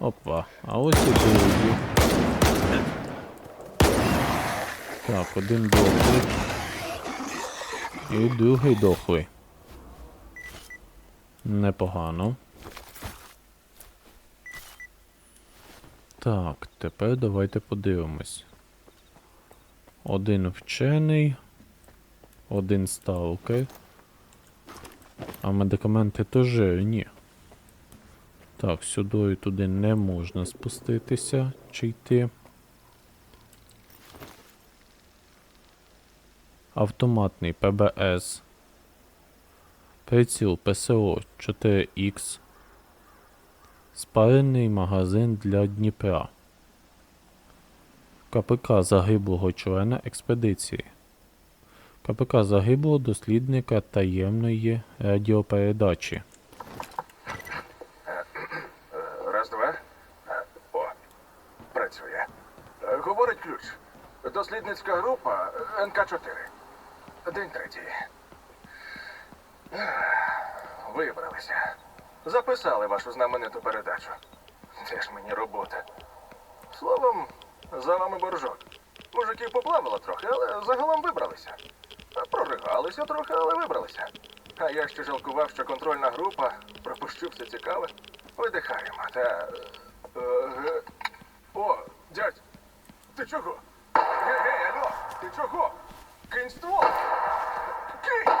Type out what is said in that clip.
Опа, а ось і другі. Так, один дохлий. І другий дохлий. Непогано. Так, тепер давайте подивимось. Один вчений, один сталкер. А медикаменти то жирні. Так, сюди і туди не можна спуститися чи йти. Автоматний ПБС. Приціл ПСО 4Х. Спарений магазин для Дніпра. КПК загиблого члена експедиції. КПК загиблого дослідника таємної радіопередачі. Раз, два. О, працює. Е, Говорить ключ. Дослідницька група е, НК-4. День третій. Вибралися. Записали вашу знамениту передачу. Це ж мені робота. Словом, за вами боржок. Мужиків поплавало трохи, але загалом вибралися. Проригалися трохи, але вибралися. А я ще жалкував, що контрольна група, пропущу все цікаве. Видихаємо. Та... Е, е, о, дядь, ти чого? Гей, гей, алло, ти чого? Кинь ствол! Кинь!